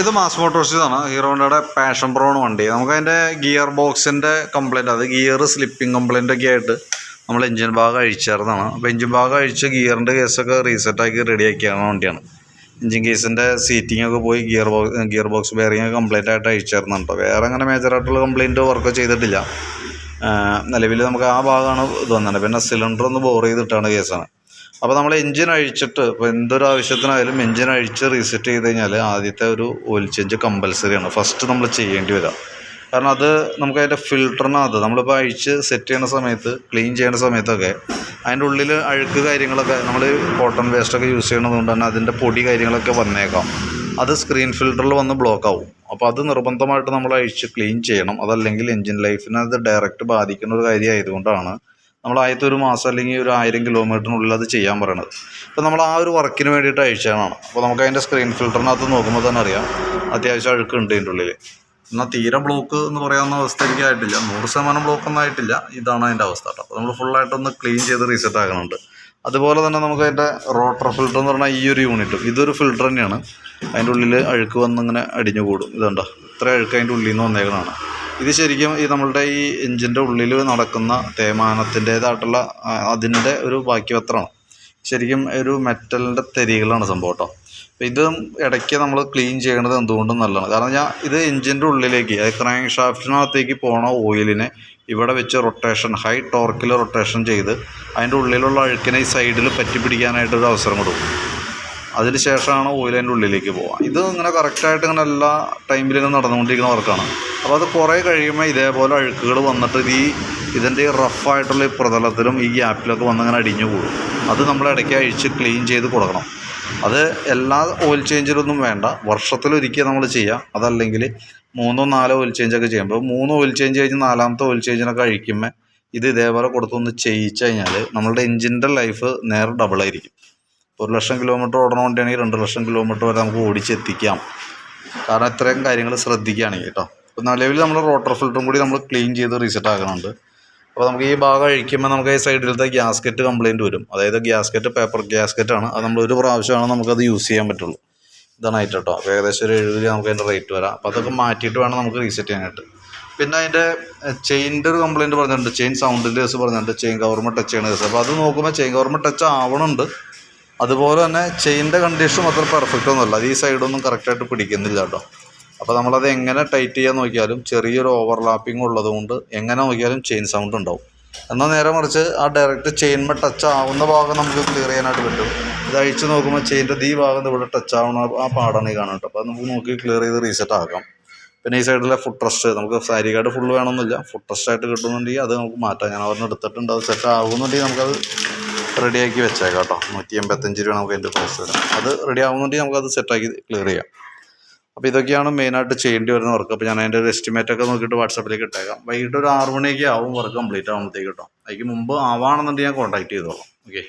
ഇത് മാസ് മോട്ടോഴ്സാണ് ഹീറോണ്ടയുടെ പാഷൻ പ്രോൺ വണ്ടി. നമുക്ക് അതിന്റെ ഗിയർ ബോക്സിന്റെ കംപ്ലൈന്റ് അത് ഗിയർ സ്ലിപ്പിംഗ് കംപ്ലൈന്റ് ഒക്കെ ആയിട്ട് നമ്മൾ എഞ്ചിൻ ഭാഗം അഴിച്ചായിരുന്നതാണ് അപ്പോൾ എഞ്ചിൻ ഭാഗം അഴിച്ച് ഗിയറിന്റെ കേസൊക്കെ റീസെറ്റാക്കി റെഡിയാക്കിയാണ് വണ്ടിയാണ്. എഞ്ചിൻ കേസിന്റെ സീറ്റിംഗ് ഒക്കെ പോയി gear box gear box bearing complaint ആയിട്ട് അഴിച്ചായിരുന്നുണ്ട് വേറെ അങ്ങനെ മേജറായിട്ടുള്ള കംപ്ലൈന്റ് വർക്ക് ചെയ്തിട്ടില്ല. നിലവിൽ നമുക്ക് ആ ഭാഗമാണ് ഇത് വന്നത്. പിന്നെ സിലിണ്ടർ ഒന്ന് ബോർ ചെയ്തിട്ടാണ് കേസാണ് അപ്പോൾ നമ്മൾ എഞ്ചിൻ അഴിച്ചിട്ട് ഇപ്പോൾ എന്തൊരു ആവശ്യത്തിനായാലും എഞ്ചിൻ അഴിച്ച് റീസെറ്റ് ചെയ്ത് കഴിഞ്ഞാൽ ആദ്യത്തെ ഒരു ഓയിൽ ചേഞ്ച് കമ്പൽസറിയാണ് ഫസ്റ്റ് നമ്മൾ ചെയ്യേണ്ടി വരിക കാരണം അത് നമുക്ക് അതിന്റെ ഫിൽറ്ററിനകത്ത് നമ്മളിപ്പോൾ അഴിച്ച് സെറ്റ് ചെയ്യുന്ന സമയത്ത് ക്ലീൻ ചെയ്യുന്ന സമയത്തൊക്കെ അതിന്റെ ഉള്ളിൽ അഴുക്ക് കാര്യങ്ങളൊക്കെ നമ്മൾ കോട്ടൺ വേസ്റ്റൊക്കെ യൂസ് ചെയ്യുന്നത് കൊണ്ട് തന്നെ അതിന്റെ പൊടി കാര്യങ്ങളൊക്കെ വന്നേക്കാം. അത് സ്ക്രീൻ ഫിൽറ്ററിൽ വന്ന് ബ്ലോക്ക് ആവും. അപ്പോൾ അത് നിർബന്ധമായിട്ട് നമ്മൾ അഴിച്ച് ക്ലീൻ ചെയ്യണം. അതല്ലെങ്കിൽ എഞ്ചിൻ ലൈഫിനെ അത് ഡയറക്റ്റ് ബാധിക്കുന്ന ഒരു കാര്യമായതുകൊണ്ടാണ് നമ്മൾ ആദ്യത്തെ ഒരു മാസം അല്ലെങ്കിൽ ഒരു ആയിരം കിലോമീറ്ററിനുള്ളിൽ അത് ചെയ്യാൻ പറയണത്. അപ്പോൾ നമ്മൾ ആ ഒരു വർക്കിന് വേണ്ടിയിട്ട് അയച്ചതാണ്. അപ്പോൾ നമുക്ക് അതിന്റെ സ്ക്രീൻ ഫിൽറ്ററിനകത്ത് നോക്കുമ്പോൾ തന്നെ അറിയാം. അത്യാവശ്യം അഴുക്കുണ്ട് ഇതിന്റെ ഉള്ളിൽ. എന്നാൽ തീരെ ബ്ലോക്ക് എന്ന് പറയാവുന്ന അവസ്ഥ എനിക്ക് ആയിട്ടില്ല. നൂറ് ശതമാനം ബ്ലോക്ക് ഒന്നും ആയിട്ടില്ല. ഇതാണ് അതിന്റെ അവസ്ഥ കേട്ടോ. അപ്പോൾ നമ്മൾ ഫുള്ളായിട്ടൊന്ന് ക്ലീൻ ചെയ്ത് റീസെറ്റ് ആകുന്നുണ്ട് അതുപോലെ തന്നെ നമുക്ക് അതിന്റെ റോട്ടർ ഫിൽറ്റർ എന്ന് പറഞ്ഞാൽ ഈ ഒരു യൂണിറ്റും ഇതൊരു ഫിൽറ്റർ തന്നെയാണ്. അതിന്റെ ഉള്ളിൽ അഴുക്ക് വന്ന് ഇങ്ങനെ അടിഞ്ഞു കൂടും. ഇതുണ്ടോ? ഇത്ര അഴുക്ക് അതിന്റെ ഉള്ളിൽ നിന്ന് വന്നേക്കണതാണ്. ഇത് ശരിക്കും ഈ നമ്മളുടെ ഈ എഞ്ചിന്റെ ഉള്ളിൽ നടക്കുന്ന തേയ്മാനത്തിന്റേതായിട്ടുള്ള അതിന്റെ ഒരു ബാക്കി പത്രമാണ് ശരിക്കും ഒരു മെറ്റലിന്റെ തരികളാണ് സംഭവം കേട്ടോ. അപ്പോൾ ഇത് ഇടയ്ക്ക് നമ്മൾ ക്ലീൻ ചെയ്യണത് എന്തുകൊണ്ടും നല്ലതാണ്. കാരണം ഞാൻ ഇത് എഞ്ചിന്റെ ഉള്ളിലേക്ക് ക്രാങ്ക് ഷാഫ്റ്റിനകത്തേക്ക് പോണ ഓയിലിനെ ഇവിടെ വെച്ച് റൊട്ടേഷൻ ഹൈ ടോർക്കിൽ റൊട്ടേഷൻ ചെയ്ത് അതിന്റെ ഉള്ളിലുള്ള അഴുക്കിനെ ഈ സൈഡിൽ പറ്റി പിടിക്കാനായിട്ടൊരു അവസരം കൊടുക്കും. അതിന് ശേഷമാണ് ഓയിൽ അതിന്റെ ഉള്ളിലേക്ക് പോവുക. ഇത് ഇങ്ങനെ കറക്റ്റായിട്ട് ഇങ്ങനെ എല്ലാ ടൈമിലും നടന്നുകൊണ്ടിരിക്കുന്ന വർക്കാണ് അപ്പോൾ അത് കുറേ കഴിയുമ്പോൾ ഇതേപോലെ അഴുക്കുകൾ വന്നിട്ട് ഈ ഇതിന്റെ ഈ റഫായിട്ടുള്ള ഈ പ്രതലത്തിലും ഈ ഗ്യാപ്പിലൊക്കെ വന്ന് ഇങ്ങനെ അടിഞ്ഞു കൂടും. അത് നമ്മൾ ഇടയ്ക്ക് അഴിച്ച് ക്ലീൻ ചെയ്ത് കൊടുക്കണം. അത് എല്ലാ ഓയിൽ ചേഞ്ചിലൊന്നും വേണ്ട. വർഷത്തിലൊരിക്കൽ നമ്മൾ ചെയ്യാം. അതല്ലെങ്കിൽ മൂന്നോ നാലോ ഓയിൽ ചേഞ്ചൊക്കെ ചെയ്യുമ്പോൾ മൂന്ന് ഓയിൽ ചേഞ്ച് കഴിഞ്ഞ് നാലാമത്തെ ഓയിൽ ചേഞ്ചിനൊക്കെ അഴിക്കുമ്പോൾ ഇത് ഇതേപോലെ കൊടുത്തൊന്ന് ചെയ്യിച്ചു കഴിഞ്ഞാൽ നമ്മളുടെ എഞ്ചിന്റെ ലൈഫ് നേരെ ഡബിളായിരിക്കും ഒരു ലക്ഷം കിലോമീറ്റർ ഓടണ വണ്ടിയാണെങ്കിൽ രണ്ട് ലക്ഷം കിലോമീറ്റർ വരെ നമുക്ക് ഓടിച്ചെത്തിക്കാം കാരണം ഇത്രയും കാര്യങ്ങൾ ശ്രദ്ധിക്കുകയാണെങ്കിൽ കേട്ടോ ഇപ്പോൾ നിലവിൽ നമ്മൾ റോട്ടർ ഫിൽറ്ററും കൂടി നമ്മൾ ക്ലീൻ ചെയ്ത് റീസെറ്റ് ആക്കുന്നുണ്ട് അപ്പോൾ നമുക്ക് ഈ ഭാഗം അഴിക്കുമ്പോൾ നമുക്ക് ഈ സൈഡിലത്തെ ഗ്യാസ്കറ്റ് കംപ്ലയിന്റ് വരും. അതായത് ഗ്യാസ്കറ്റ് പേപ്പർ ഗ്യാസ്കറ്റാണ് അത് നമ്മൾ ഒരു പ്രാവശ്യമാണ് നമുക്കത് യൂസ് ചെയ്യാൻ പറ്റുള്ളൂ. ഇതാണ് ആയിട്ട് കേട്ടോ അപ്പോൾ ഏകദേശം ഒരു എഴുപത് നമുക്ക് അതിന്റെ റേറ്റ് വരാം. അപ്പോൾ അതൊക്കെ മാറ്റിയിട്ട് വേണം നമുക്ക് റീസെറ്റ് ചെയ്യാനായിട്ട്. പിന്നെ അതിന്റെ ചെയിന്റെ ഒരു കംപ്ലയിന്റ് പറഞ്ഞിട്ടുണ്ട്. ചെയിൻ സൗണ്ടിന്റെ കേസ് പറഞ്ഞിട്ടുണ്ട്. ചെയിൻ ഗവർമെന്റ് ടച്ച് ചെയ്യണ കേസ് അപ്പോൾ അത് നോക്കുമ്പോൾ ചെയിൻ ഗവർമെന്റ് ടച്ച് ആവണുണ്ട്. അതുപോലെ തന്നെ ചെയിന്റെ കണ്ടീഷൻ അത്ര പെർഫെക്റ്റ് ഒന്നുമല്ല. അത് ഈ സൈഡൊന്നും കറക്റ്റായിട്ട് പിടിക്കുന്നില്ല കേട്ടോ അപ്പോൾ നമ്മളത് എങ്ങനെ ടൈറ്റ് ചെയ്യാൻ നോക്കിയാലും ചെറിയൊരു ഓവർലാപ്പിംഗ് ഉള്ളതുകൊണ്ട് എങ്ങനെ നോക്കിയാലും ചെയിൻ സൗണ്ട് ഉണ്ടാവും. എന്നാൽ നേരെ മറിച്ച് ആ ഡയറക്റ്റ് ചെയിൻമ ടച്ച് ആവുന്ന ഭാഗം നമുക്ക് ക്ലിയർ ചെയ്യാനായിട്ട് പറ്റും. ഇത് അഴിച്ച് നോക്കുമ്പോൾ ചെയിന്റെ ഈ ഭാഗം ഇവിടെ ടച്ച് ആവുന്ന ആ പാടാണ് ഈ കാണുന്നത് അപ്പോൾ നമുക്ക് നോക്കി ക്ലിയർ ചെയ്ത് റീസെറ്റ് ആക്കാം. പിന്നെ ഈ സൈഡിലെ ഫുഡ് ട്രസ്റ്റ് നമുക്ക് സാരി കാർഡ് ഫുള്ള് വേണമെന്നില്ല. ഫുഡ് ട്രസ്റ്റ് ആയിട്ട് കിട്ടുന്നുണ്ടെങ്കിൽ അത് നമുക്ക് മാറ്റാം. ഞാൻ അവരുടെ എടുത്തിട്ടുണ്ട്. അത് സെറ്റ് ആകുന്നുണ്ടെങ്കിൽ നമുക്കത് റെഡിയാക്കി വെച്ചേക്കാം കേട്ടോ. നൂറ്റി എൺപത്തഞ്ച് രൂപ നമുക്ക് അതിന്റെ പ്രൈസ് വരാം അത് റെഡി ആകുന്നുണ്ടെങ്കിൽ നമുക്കത് സെറ്റാക്കി ക്ലിയർ ചെയ്യാം. അപ്പോൾ ഇതൊക്കെയാണ് മെയിനായിട്ട് ചെയ്യേണ്ടി വരുന്ന വർക്ക് അപ്പോൾ ഞാൻ അതിന്റെ ഒരു എസ്റ്റിമേറ്റ് ഒക്കെ നോക്കിയിട്ട് വാട്സാപ്പിലേക്ക് ഇട്ടേക്കാം. വൈകിട്ട് ഒരു ആറ് മണിയൊക്കെ ആവും വർക്ക് കംപ്ലീറ്റ് ആകുമ്പോഴത്തേക്ക് കേട്ടോ അതിന് മുമ്പ് ആവാണെന്നുണ്ടെങ്കിൽ ഞാൻ കോൺടാക്ട് ചെയ്തോളാം. ഓക്കെ